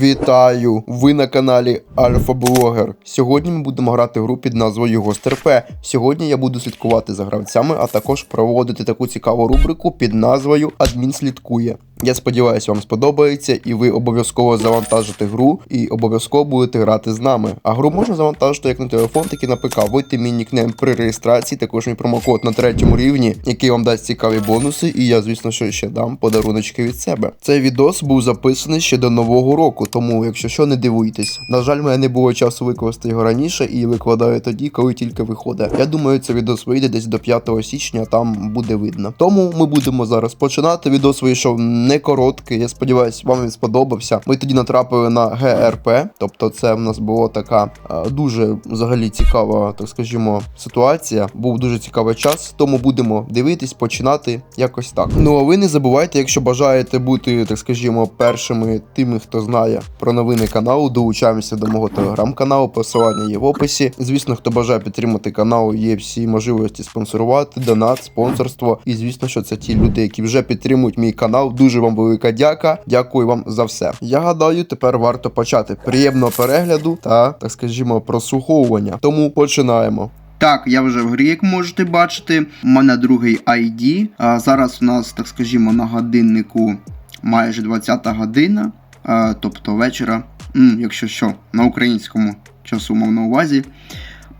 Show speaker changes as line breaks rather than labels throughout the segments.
Вітаю! Ви на каналі Альфа Блогер. Сьогодні ми будемо грати гру під назвою Гостерпе. Сьогодні я буду слідкувати за гравцями, а також проводити таку цікаву рубрику під назвою Адмін слідкує. Я сподіваюся, вам сподобається, і ви обов'язково завантажите гру і обов'язково будете грати з нами. А гру можна завантажити як на телефон, так і на ПК. Вводьте мій нікнейм при реєстрації, також мій промокод на третьому рівні, який вам дасть цікаві бонуси, і я, звісно, що ще дам подаруночки від себе. Цей відос був записаний ще до нового року, тому якщо що, не дивуйтесь. На жаль, мене не було часу викласти його раніше і викладаю тоді, коли тільки виходить. Я думаю, цей відос вийде десь до 5 січня, там буде видно. Тому ми будемо зараз починати. Відос вийшов не короткий. Я сподіваюся, вам він сподобався. Ми тоді натрапили на ГРП, тобто це в нас була така е, дуже взагалі цікава, так скажімо, ситуація. Був дуже цікавий час, тому будемо дивитись, починати якось так. Ну а ви не забувайте, якщо бажаєте бути, так скажімо, першими тими, хто знає про новини каналу, долучаємося до мого телеграм-каналу, посилання є в описі. Звісно, хто бажає підтримати канал, є всі можливості спонсорувати, донат, спонсорство. І звісно, що це ті люди, які вже підтримують мій канал. Дуже вам велика дяка. Дякую вам за все. Я гадаю, тепер варто почати. Приємного перегляду та, так скажімо, прослуховування. Тому починаємо.
Так, я вже в грі, як можете бачити. У мене другий ID. А зараз у нас, так скажімо, на годиннику майже 20-та година, а, тобто вечора. М, якщо що, на українському часу мав на увазі,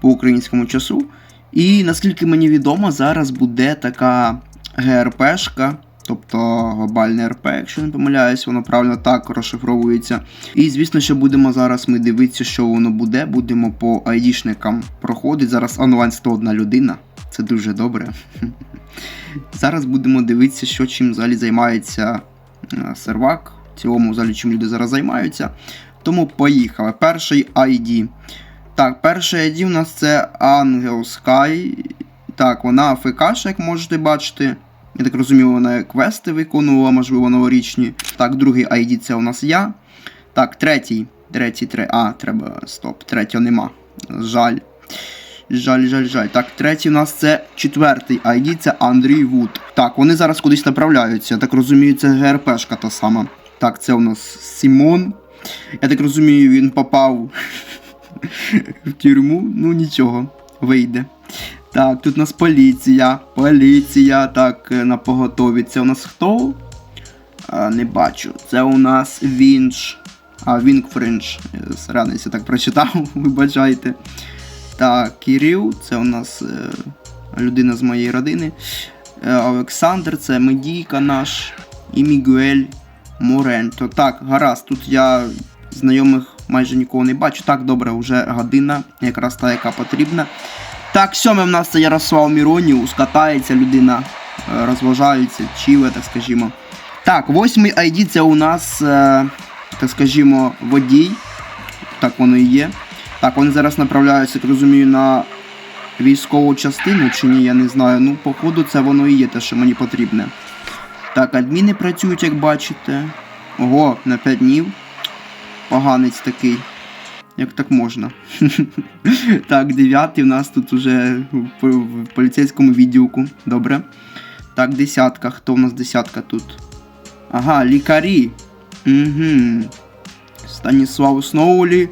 по українському часу. І наскільки мені відомо, зараз буде така ГРПшка. Тобто глобальне РП, якщо не помиляюсь, воно правильно так розшифровується. І звісно, що будемо зараз ми дивитися, що воно буде. Будемо по айдішникам проходити. Зараз онлайн 101 людина. Це дуже добре. Зараз будемо дивитися, що чим взагалі займається е, сервак. В цілому, взагалі, чим люди зараз займаються. Тому поїхали. Перший ID. Так, перший ID у нас це Angel Sky. Так, вона АФК, як можете бачити. Я так розумію, вона квести виконувала, можливо, новорічні. Так, другий ID це у нас я. Так, третій. Третій, тре... А, треба. Стоп. Третього нема. Жаль. Жаль, жаль, жаль. Так, третій у нас це четвертий ID, це Андрій Вуд. Так, вони зараз кудись направляються. Я так розумію, це ГРПшка та сама. Так, це у нас Сімон. Я так розумію, він попав в тюрму. Ну нічого, вийде. Так, тут у нас поліція. Поліція. Так, е, на поготові. Це у нас хто? А, не бачу. Це у нас Вінч. А, Вінкфринч. Сранець я так прочитав, вибачайте. Так, Кирил, це у нас е, людина з моєї родини. Е, Олександр, це медійка наш. І Мігуель Моренто. Так, гаразд, тут я знайомих майже нікого не бачу. Так, добре, вже година, якраз та, яка потрібна. Так, сьоме в нас це Ярослав Міроніус, катається людина, е, розважається, чіле, так скажімо. Так, восьмий ID це у нас, е, так скажімо, водій. Так воно і є. Так, вони зараз направляються, як розумію, на військову частину чи ні, я не знаю. Ну, походу, це воно і є те, що мені потрібне. Так, адміни працюють, як бачите. Ого, на 5 днів. Поганець такий. Як так можна? так, дев'ятий у нас тут уже в, поліцейському відділку. Добре. Так, десятка. Хто у нас десятка тут? Ага, лікарі. Угу. Станіслав Сноулі.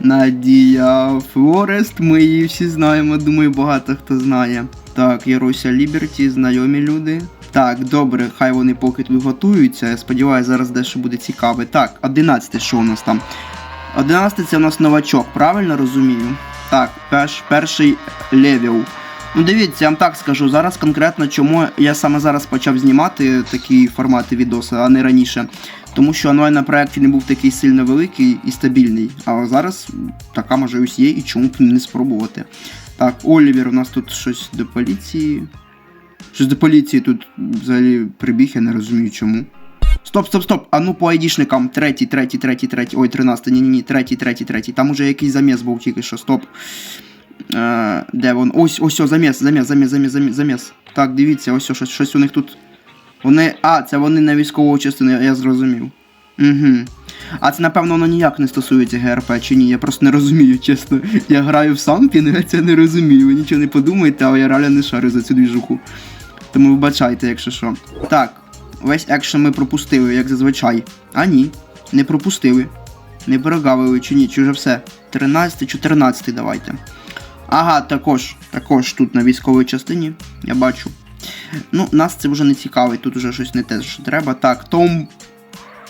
Надія Флорест. Ми її всі знаємо. Думаю, багато хто знає. Так, Ярося Ліберті, знайомі люди. Так, добре, хай вони поки тут готуються. Я сподіваюся, зараз дещо буде цікаве. Так, 11 що у нас там? 11 це у нас новачок, правильно розумію? Так, перш, перший левел. Ну дивіться, я вам так скажу, зараз конкретно чому я саме зараз почав знімати такі формати відоси, а не раніше. Тому що онлайн на проєкті не був такий сильно великий і стабільний. А зараз така можливість є і чому б не спробувати. Так, Олівер, у нас тут щось до поліції. Щось до поліції тут взагалі прибіг, я не розумію чому. Стоп, стоп, стоп. А ну по айдішникам. Третій, третій, третій, третій. Ой, тринадцятий, ні, ні, ні, третій, третій, третій. Там уже якийсь заміс був тільки що, стоп. Е, де вон? Ось, ось, заміс, заміс, заміс, заміс, заміс. Так, дивіться, ось щось, щось у них тут. Вони. А, це вони на військову частину, я, я зрозумів. Угу. А це, напевно, воно ніяк не стосується ГРП чи ні, я просто не розумію, чесно. Я граю в сампінг, а це не розумію. Ви нічого не подумайте, але я реально не шарю за цю двіжуху. Тому вибачайте, якщо що. Так, весь екшен ми пропустили, як зазвичай. А ні, не пропустили. Не прогавили чи ні, чи вже все. 13, 14 давайте. Ага, також, також тут на військовій частині, я бачу. Ну, нас це вже не цікавить, тут вже щось не те, що треба. Так, Том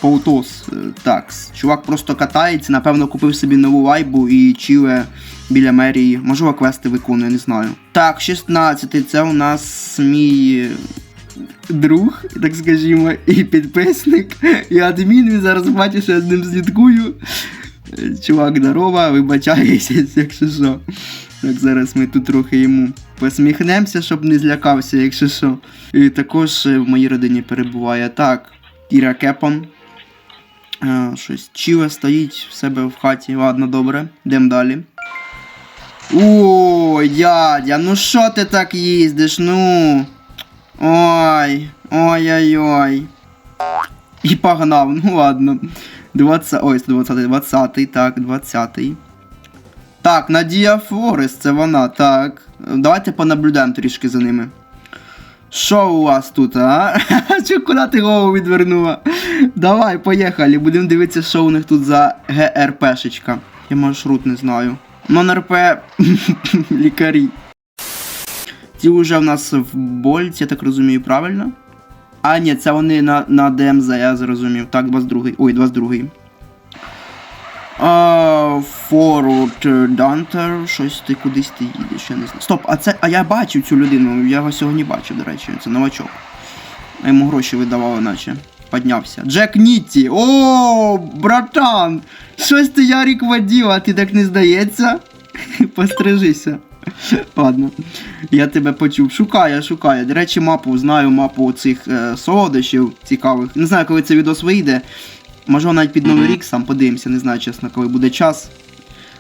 Поутос. е, Так, чувак просто катається, напевно, купив собі нову вайбу і чіле біля мерії. Можливо, квести виконує, не знаю. Так, 16 це у нас мій друг, так скажімо, і підписник, і адмін. Він зараз бачить, що я з ним слідкую. Е, Чувак, здорова, вибачаюся, якщо що. Так, зараз ми тут трохи йому посміхнемося, щоб не злякався, якщо що. І також е, в моїй родині перебуває так. Кіра Кепон. Е, щось чіле стоїть в себе в хаті. Ладно, добре. Йдемо далі. Ой, дядя, ну що ти так їздиш? Ну. Ой, ой-ой-ой. І погнав, ну ладно. 20, ой, 20, 20, так, 20. Так, Надія Флорес, це вона, так. Давайте понаблюдаємо трішки за ними. Що у вас тут, а? Чи куди ти голову відвернула? Давай, поїхали. Будемо дивитися, що у них тут за ГРПшечка. Я маршрут не знаю. Нон-РП лікарі. Ті вже в нас в Больці, я так розумію, правильно? А, ні, це вони на, на ДМЗ, я зрозумів. Так, 22-й. Ой, 22-й. А, Forward Danter, щось ти кудись ти їдеш, я не знаю. Стоп, а це. А я бачив цю людину, я його сьогодні бачив, до речі, це новачок. А йому гроші видавали, наче. Піднявся. Джек Нітті! О, братан! Щось ти Ярік водів, а ти так не здається? Пострижися. Ладно, я тебе почув. Шукає, шукає. До речі, мапу, знаю мапу цих е, солодощів цікавих. Не знаю, коли цей відос вийде. Може навіть під Новий рік сам подивимося, не знаю, чесно, коли буде час.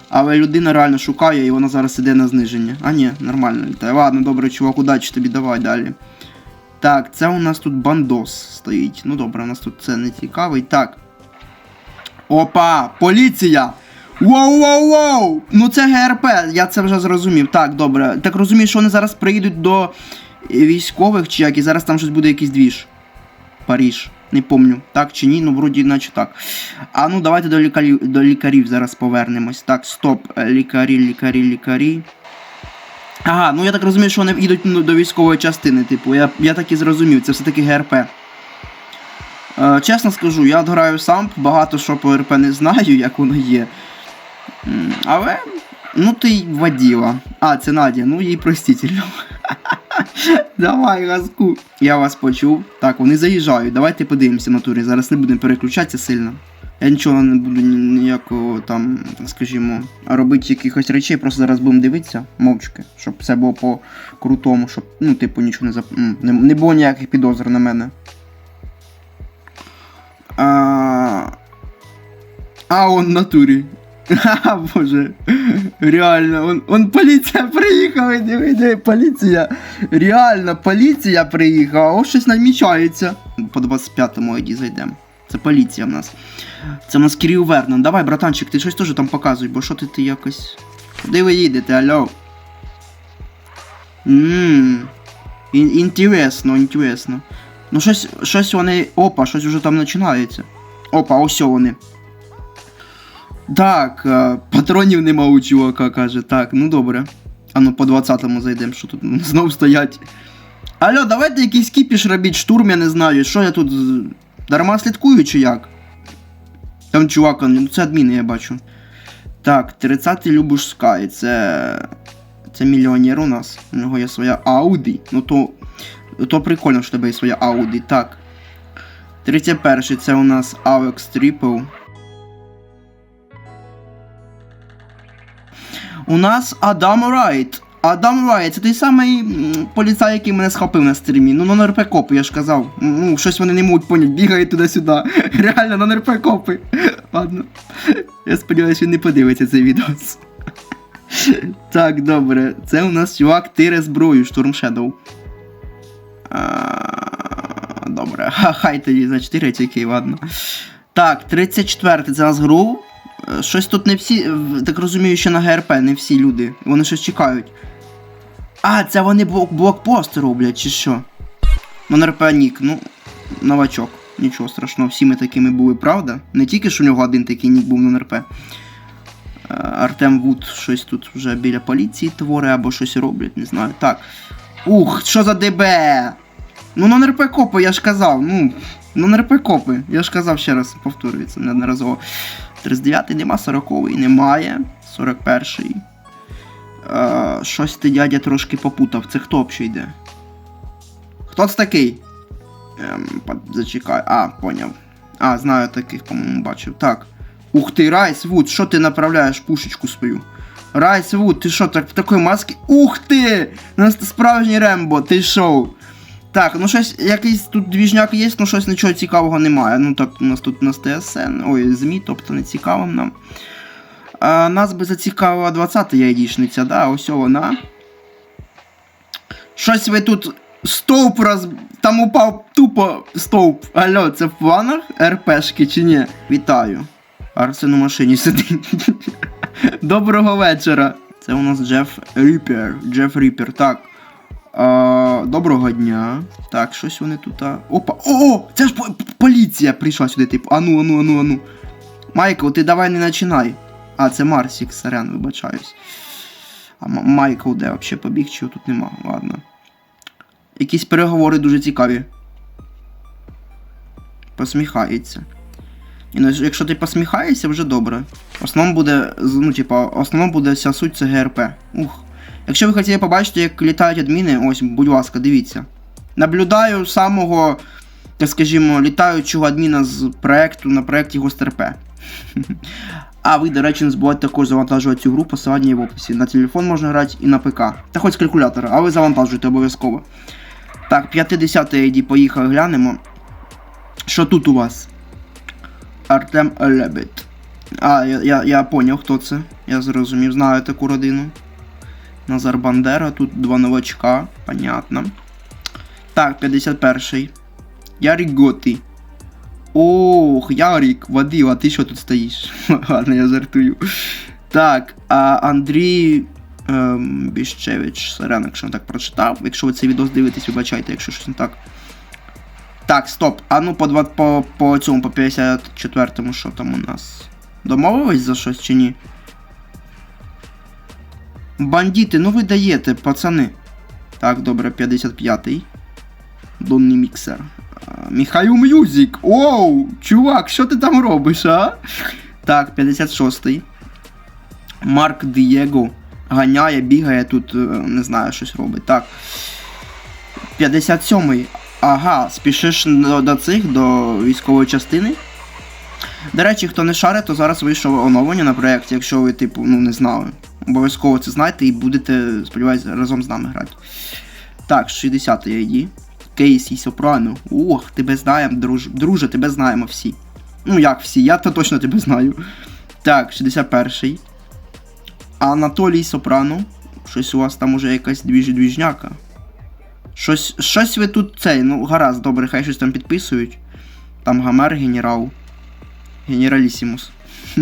Але людина реально шукає і вона зараз іде на зниження. А ні, нормально літає. Ладно, добре, чувак, удачі тобі, давай далі. Так, це у нас тут бандос стоїть. Ну добре, у нас тут це не цікавий. Так. Опа! Поліція! Воу-воу-воу! Ну це ГРП, я це вже зрозумів. Так, добре. Так розумію, що вони зараз приїдуть до військових чи як, і зараз там щось буде якийсь двіж. Паріж. Не помню, так чи ні, ну вроді наче так. А ну давайте до лікарів, до лікарів зараз повернемось. Так, стоп. Лікарі, лікарі, лікарі. Ага, ну я так розумію, що вони йдуть ну, до військової частини, типу, я, я так і зрозумів, це все-таки ГРП. Е, чесно скажу, я граю сам, багато що по РП не знаю, як воно є. Але, ну ти й воділа. А, це Надя, ну їй простительно. Давай, газку. Я вас почув. Так, вони заїжджають. Давайте подивимося на турі. Зараз не будемо переключатися сильно. Я нічого не буду ніякого там, скажімо, робити якихось речей, просто зараз будемо дивитися мовчки, щоб все було по крутому, щоб, ну, типу, нічого не зап... не, не було ніяких підозр на мене. А, а он натурі. Ха, боже. Реально, он, он поліція приїхала, диви, диви, поліція. Реально, поліція приїхала, ось щось намічається. По 25-му ID зайдемо. Це поліція в нас. Це в нас Кирил Вернон. Давай, братанчик, ти щось теж там показуй, бо що ти ти якось. Куди ви їдете, алло? Ммм. Інтересно, інтересно. Ну щось, щось вони. Опа, щось вже там починається. Опа, ось вони. Так, е, патронів нема у чувака, каже. Так, ну добре. А ну по 20-му зайдемо, що тут знов стоять. Алло, давайте якийсь кіпіш робіть, штурм, я не знаю. Що я тут. Дарма слідкую чи як? Там чувак, ну це адміни, я бачу. Так, 30-й Любуш Скай, це. Це мільйонер у нас. У нього є своя Ауді. Ну то. То прикольно, що в тебе є своя Ауді. Так. 31-й це у нас Avex Triple. У нас Адам Райт. Адам Райт, це той самий поліцай, який мене схопив на стрімі. Ну, на РП копи, я ж казав. Ну, щось вони не можуть поняти, бігають туди-сюди. Реально, на РП копи. Ладно. Я сподіваюся, він не подивиться цей відос. Так, добре. Це у нас чувак тире зброю, Штурм. А, Добре. Хай тоді, значить, тире тільки, ладно. Так, 34 це у нас гру. Щось тут не всі, так розумію, що на ГРП не всі люди. Вони щось чекають. А, це вони блок, блокпост роблять, чи що? Ну, РП Нік, ну, новачок. Нічого страшного, всі ми такими були, правда? Не тільки що у нього один такий нік був на НРП. Е, Артем Вуд щось тут вже біля поліції творить або щось роблять, не знаю. Так. Ух, що за ДБ? Ну на НРП копи, я ж казав. Ну, на НРП копи. Я ж казав ще раз, повторюється неодноразово. 39-й нема, 40-й немає. 41-й. Е, щось ти дядя трошки попутав. Це хто взагалі йде? Хто це такий? Ем, зачекай. А, поняв. А, знаю таких, по-моєму, бачив. Так. Ух ти, Райс Вуд, що ти направляєш пушечку свою? Райс Вуд, ти що, так в такої маски? Ух ти! Справжній Рембо, ти шоу. Так, ну щось, якийсь тут двіжняк є, ну щось нічого цікавого немає. Ну так, у нас тут у нас ТСН, ой, ЗМІ, тобто не цікаво нам. А, нас би зацікавила 20-та яйдішниця, да, ось вона. Щось ви тут стовп роз... Там упав тупо стовп. Алло, це в планах РПшки чи ні? Вітаю. Арсен у машині сидить. Доброго вечора. Це у нас Джеф Ріпер. Джеф Ріпер, так. А, доброго дня. Так, щось вони тут. Опа! О! Це ж поліція прийшла сюди, типу. Ану, ану, ану, ану. Майкл, ти давай не починай. А, це Марсік, сорян, вибачаюсь. А Майкл де взагалі побіг, чи його тут нема? Ладно. Якісь переговори дуже цікаві. Посміхається. І, ну, якщо ти посміхаєшся, вже добре. В основному буде, ну, типа, основному буде вся суть це ГРП. Ух. Якщо ви хотіли побачити, як літають адміни, ось, будь ласка, дивіться. Наблюдаю самого, так скажімо, літаючого адміна з проекту на проєкті ГОСТРП. А ви, до речі, не забувайте також завантажувати цю гру, посилання в описі. На телефон можна грати і на ПК. Та хоч з калькулятора, а ви завантажуйте обов'язково. Так, 50 ID, поїхали, глянемо. Що тут у вас? Артем Лебедь. А, я, я, я поняв, хто це. Я зрозумів, знаю таку родину. Назар Бандера, тут два новачка, понятно. Так, 51-й. Ярик Готи. Ох, Ярик, Вадим, а ти що тут стоїш? Ладно, я жартую. Так, а Андрій ем, Біщевич, сорян, якщо не так прочитав. Якщо ви цей відос дивитесь, вибачайте, якщо щось не так. Так, стоп. А ну по, два- по, по цьому, по 54-му, що там у нас? Домовились за щось чи ні? Бандити, ну ви даєте, пацани. Так, добре, 55-й. Донний міксер. Міхаю Мюзік. Оу, чувак, що ти там робиш, а? Так, 56-й. Марк Дієго. Ганяє, бігає тут, е, не знаю, щось робить. Так. 57-й. Ага, спішиш до, до цих, до військової частини. До речі, хто не шарить, то зараз вийшло оновлення на проєкті, якщо ви, типу, ну не знали. Обов'язково це знайте і будете, сподіваюся, разом з нами грати. Так, 60-й ID. Кейсі Сопрано. Ох, тебе знаємо, друж... друже, тебе знаємо всі. Ну як всі, я то точно тебе знаю. Так, 61-й. Анатолій Сопрано. Щось у вас там уже якась двіж-двіжняка. Щось, щось ви тут цей, ну гаразд, добре, хай щось там підписують. Там Гамер генерал. Генералісімус.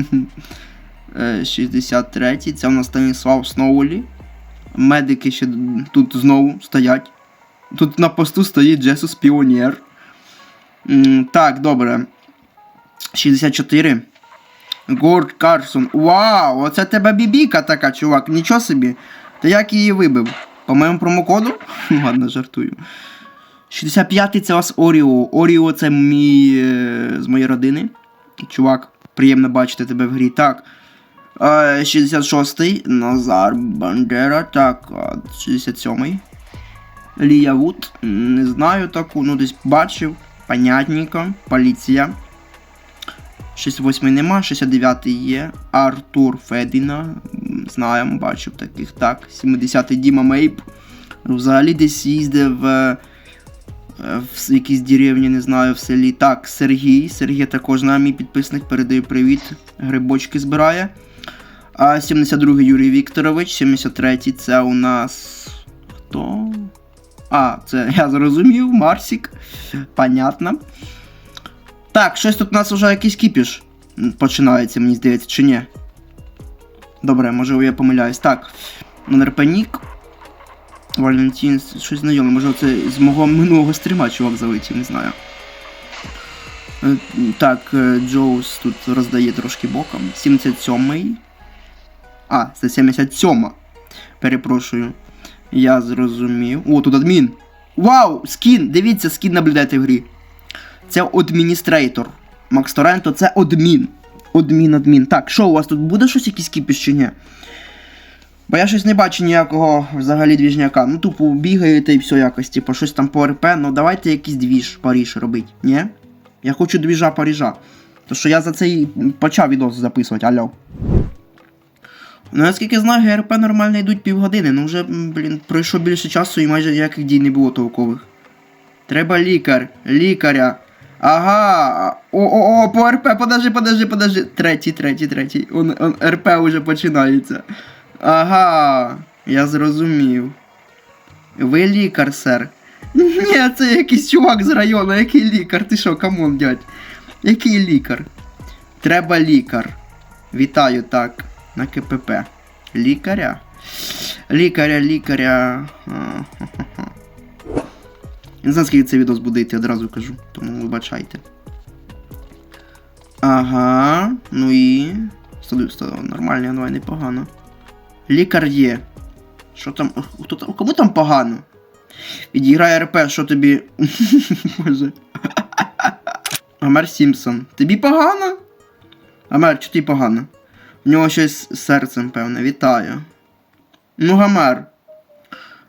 Е, 63-й, це у нас Станіслав Сноулі. Медики ще тут знову стоять. Тут на посту стоїть Джесус Піонер. Так, добре. 64. Горд Карсон. Вау! Оце тебе бібіка така, чувак. Нічого собі. Та як її вибив? По моєму промокоду? Ладно, жартую. 65-й це у вас Оріо. Оріо це мій е, з моєї родини. Чувак, приємно бачити тебе в грі. Так. Е, 66-й Назар Бандера. Так, 67-й. Лія Вуд. Не знаю таку, ну десь бачив. Понятненько. Поліція. 68-й нема, 69-й є. Артур Федіна. Знаємо, бачив таких. Так. 70-й Діма Мейп. Взагалі десь їздив е, е, в якійсь деревні, не знаю, в селі. Так, Сергій. Сергій також знає, мій підписник. Передаю привіт. Грибочки збирає. А 72-й Юрій Вікторович, 73-й це у нас. Хто? А, це я зрозумів, Марсік. Понятно. Так, щось тут у нас вже якийсь кіпіш починається, мені здається, чи ні. Добре, може я помиляюсь. Так. Нерпенік. Валентин, щось знайоме, може це з мого минулого стріма чувак залетів, не знаю. Е, Так, е, Джоус тут роздає трошки боком. 77-й. А, це 77. Перепрошую. Я зрозумів. О, тут адмін. Вау! Скін! Дивіться, скін наблюдайте в грі. Це адміністрейтор. Макс Торенто це адмін. Адмін, адмін. Так, що у вас тут буде щось якийсь кіпіш чи ні? Бо я щось не бачу ніякого взагалі двіжняка. Ну, тупо бігаєте і все якось, типу, щось там по РП, ну давайте якийсь двіж Паріж робить, ні? Я хочу двіжа Парижа. То що я за це і почав відос записувати, алло. Ну, наскільки знаю, ГРП нормально йдуть півгодини, ну вже, блін, пройшло більше часу і майже ніяких дій не було толкових. Треба лікар, лікаря. Ага. О, о, о, по РП, подожди, подожди, подожди. Третій, третій, третій. Он, он, РП вже починається. Ага, я зрозумів. Ви лікар, сер. Ні, це якийсь чувак з району, який лікар? Ти що, камон, дядь? Який лікар? Треба лікар. Вітаю так. На КПП. Лікаря? Лікаря, лікаря. Не знаю, скільки цей відос буде йти, одразу кажу. Тому вибачайте. Ага. Ну і. Стою, стою, нормально, давай непогано. Лікар є. Що там? Хто там? Кому там погано? Відіграє РП, що тобі. Боже. Гомер Сімпсон. Тобі погано? Гомер, чи тобі погано? В нього щось з серцем, певне, вітаю. Ну, Гомер.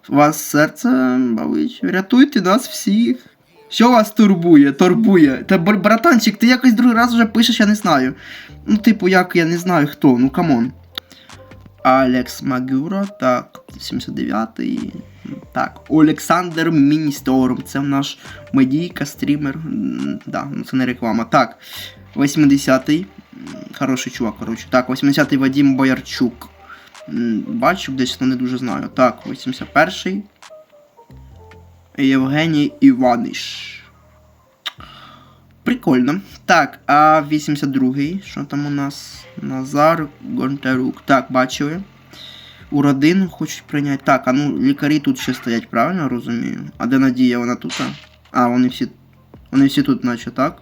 У вас серце болить. Рятуйте нас всіх. Що вас турбує? Турбує. Та братанчик, ти якось другий раз вже пишеш, я не знаю. Ну, типу, як я не знаю хто, ну камон. Алекс Магюра, так, 79-й. Так, Олександр Міністорм. Це наш медійка, стрімер. Да, ну це не реклама. Так, 80-й. Хороший чувак, коротше. Так, 80-й Вадим Боярчук. М, Бачив десь, але не дуже знаю. Так, 81-й. Євгеній Іваниш. Прикольно. Так, а 82-й, що там у нас? Назар Гонтарук. Так, бачили. У родину хочуть прийняти. Так, а ну лікарі тут ще стоять, правильно розумію? А де Надія, вона тут? А, вони всі. Вони всі тут, наче, так?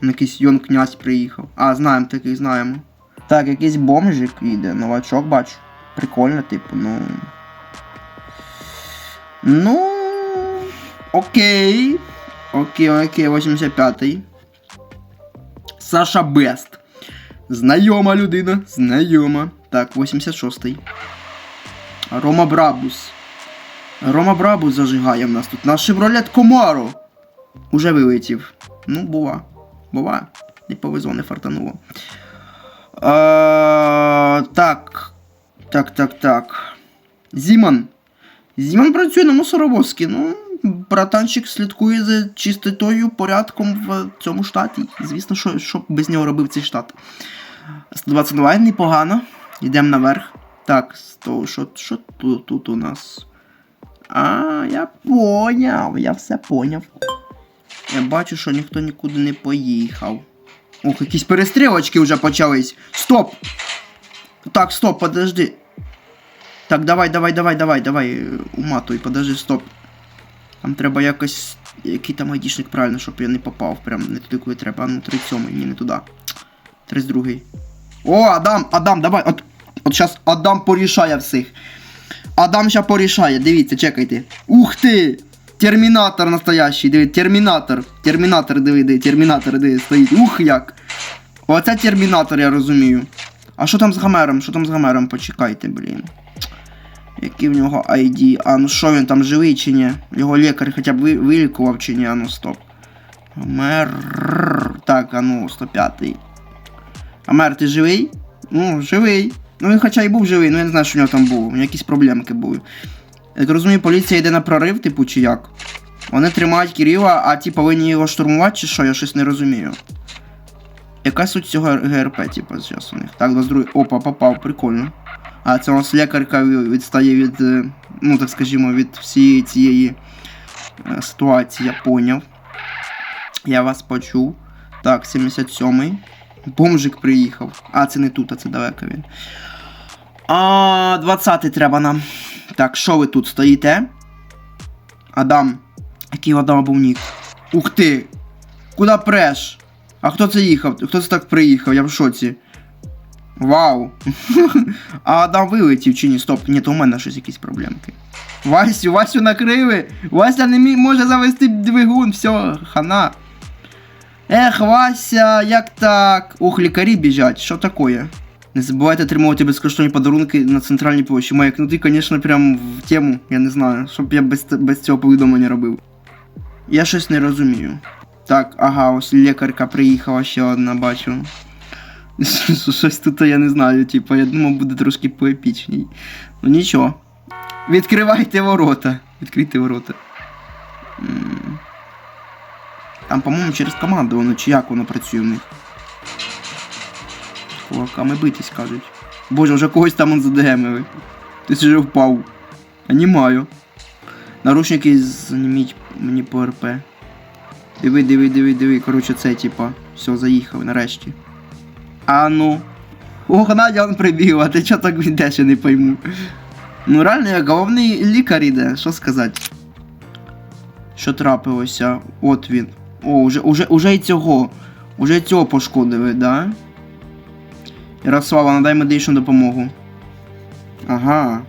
Вон якийсь Йон князь приїхав. А, знаємо, таких знаємо. Так, якийсь бомжик йде, новачок бачу. Прикольно, типу, ну. Ну. Окей. Окей, окей, 85-й. Саша Бест. Знайома людина. Знайома. Так, 86-й. Рома Брабус. Рома Брабус зажигає в нас тут. Наш Шевролет Комаро. Уже вилетів. Ну, бува. Бува. Не повезло, не фартануло. А, так. Так, так, так. Зіман. Зіман працює на мусоровозці. Ну, братанчик слідкує за чистотою, порядком в цьому штаті. Звісно, що, що без нього робив цей штат. 122 непогано. Йдемо наверх. Так, то, що, що тут, тут у нас? А, я поняв, я все поняв. Я бачу, що ніхто нікуди не поїхав. Ох, якісь перестрілочки вже почались. Стоп! Так, стоп, подожди. Так, давай, давай, давай, давай, давай. е, Уматуй, подожди, стоп. Там треба якось. Який там айдішник правильно, щоб я не попав. Прям не туди, куди треба. А ну 37 ні, не туди. 32 О, Адам, Адам, давай. От, от зараз Адам порішає всіх. Адам ща порішає, дивіться, чекайте. Ух ти! Термінатор настоящий, диви, термінатор. Термінатор, диви, диви, термінатор, диви, стоїть. Ух як. Оце термінатор, я розумію. А що там з гамером? Що там з гамером? Почекайте, блін. Який в нього ID? А ну що він там живий чи ні? Його лікар хоча б вилікував чи ні? А ну стоп. Гомер. Так, а ну, 105-й. Гомер, ти живий? Ну, живий. Ну він хоча й був живий, ну я не знаю, що в нього там було. У нього якісь проблемки були. Я так розумію, поліція йде на прорив, типу, чи як? Вони тримають Кирила, а ті повинні його штурмувати, чи що, я щось не розумію. Яка суть цього ГРП, типу, зараз у них? Так, 22. Опа, попав, прикольно. А це у нас лікарка відстає від, е, ну так скажімо, від всієї цієї е, ситуації, я поняв. Я вас почув. Так, 77-й. Бомжик приїхав. А, це не тут, а це далеко він. А, 20-й треба нам. Так, що ви тут стоїте? Адам. Який Адама був нік? Ух ти! Куда преш? А хто це їхав? Хто це так приїхав? Я в шоці. Вау. а Адам вилетів чи ні? Стоп, ні, то у мене щось якісь проблемки. Васю, Васю накрили. Вася не може завести двигун, все, хана. Ех, Вася, як так? Ох, лікарі біжать, що таке? Не забувайте отримувати безкоштовні подарунки на центральній площі. Майк, ну ти, звісно, прям в тему, я не знаю, щоб я без, без цього повідомлення робив. Я щось не розумію. Так, ага, ось лікарка приїхала ще одна, бачу. Щось тут я не знаю, типу, я думав, буде трошки поепічній. Ну нічого. Відкривайте ворота. Відкрийте ворота. Там, по-моєму, через команду воно чи як воно працює в них. Кулаками битись кажуть. Боже, вже когось там он задемили. Хтось вже впав. Анімаю. Наручники зніміть мені по РП. Диви, диви, диви, диви. Коротше, це типа. Все, заїхав нарешті. А ну. Ох, Надя он прибіг, а ти чого так йдеш, я не пойму. Ну реально, як головний лікар іде, що сказати. Що трапилося? От він. О, уже, уже, уже і цього. Уже цього пошкодили, да? Ярослава, надай медичну допомогу. Ага.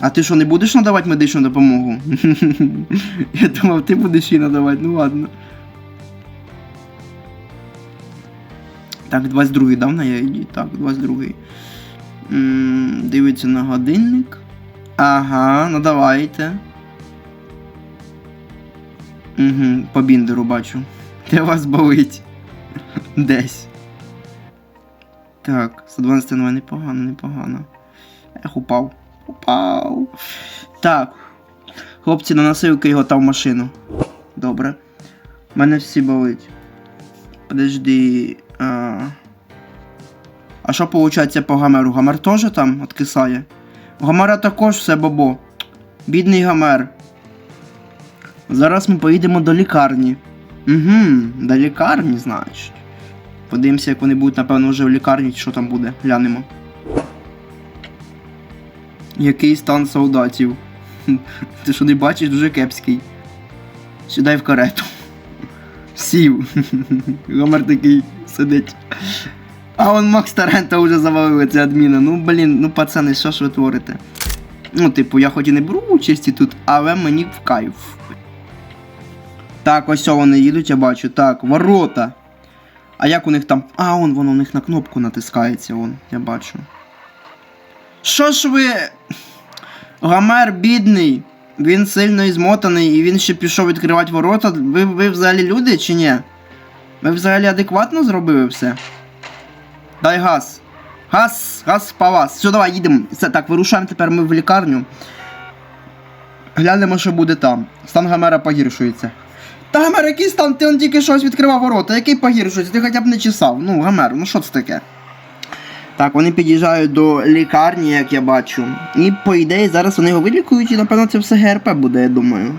А ти що, не будеш надавати медичну допомогу? Я думав, ти будеш їй надавати, ну ладно. Так, 22-й дав на яйді. Так, 22-й. Дивиться на годинник. Ага, ну давайте. Угу, по біндеру бачу. Де вас болить? Десь. Так, 112 нове непогано, непогано. Ех, упав. Упав. Так. Хлопці, на носилки його та в машину. Добре. У мене всі болить. Подожди. А, а що виходить по гамеру? Гамер теж там откисає? У Гамера також все бобо. Бідний гамер. Зараз ми поїдемо до лікарні. Угу, до лікарні, значить. Подивимося, як вони будуть, напевно, вже в лікарні, що там буде. Глянемо. Який стан солдатів? Ти що не бачиш, дуже кепський. Сідай в карету. Сів. Гомер такий сидить. А он Макс Тарента вже завалили, це адміна. Ну блін, ну пацани, що ж ви творите? Ну, типу, я хоч і не беру участі тут, але мені в кайф. Так, ось вони їдуть, я бачу. Так, ворота. А як у них там. А, он воно у них на кнопку натискається, вон, я бачу. Що ж ви. Гомер бідний. Він сильно ізмотаний і він ще пішов відкривати ворота. Ви, ви взагалі люди чи ні? Ви взагалі адекватно зробили все? Дай газ. Газ, газ по вас. Все, давай, їдемо. Так, вирушаємо тепер ми в лікарню. Глянемо, що буде там. Стан Гомера погіршується. Та Гомер, який стан? Ти он тільки щось відкривав ворота. Який погіршується? Ти хоча б не чесав. Ну, Гомер, ну що це таке? Так, вони під'їжджають до лікарні, як я бачу. І по ідеї зараз вони його вилікують, і напевно це все ГРП буде, я думаю.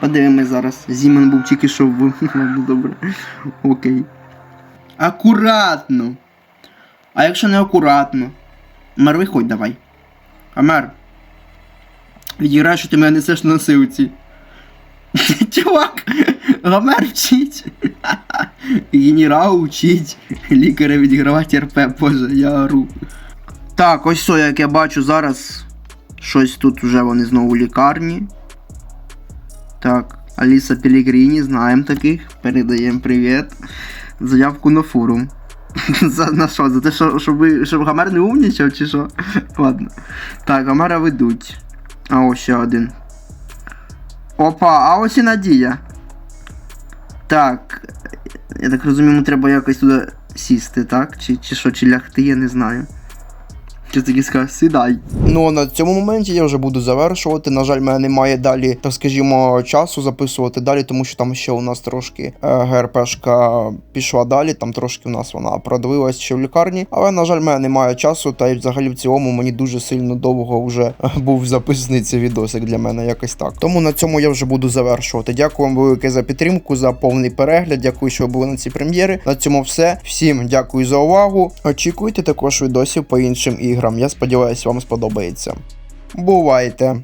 Подивимось зараз. Зімен був тільки що в. Ладно, добре. Окей. Акуратно. А якщо не акуратно? Мер, виходь давай. Амер. Відіграй, що ти мене несеш на носилці. Чувак, Гомер вчить. Генерал учить. Лікаря відігравати РП, боже, я ору. Так, ось все, як я бачу зараз. Щось тут вже вони знову в лікарні. Так, Аліса Пелігріні, знаємо таких. Передаємо привіт. Заявку на форум. За на що? За те, що, щоб, ви, щоб Гомер не умнічав, чи що? Ладно. Так, Гомера ведуть. А ось ще один. Опа, а ось і Надія. Так. Я так розумію, треба якось туди сісти, так? Чи, чи що, чи лягти, я не знаю. Чи таки сказав, сідай.
Ну а на цьому моменті я вже буду завершувати. На жаль, мене немає далі, так скажімо, часу записувати далі, тому що там ще у нас трошки е, ГРПшка пішла далі. Там трошки у нас вона продивилась ще в лікарні. Але на жаль, мене немає часу. Та й взагалі в цілому мені дуже сильно довго вже е, був записаний цей відосик для мене якось так. Тому на цьому я вже буду завершувати. Дякую вам велике за підтримку, за повний перегляд. Дякую, що ви були на цій прем'єрі. На цьому все. Всім дякую за увагу. Очікуйте також відосів по іншим іграм. Я сподіваюся, вам сподобається. Бувайте!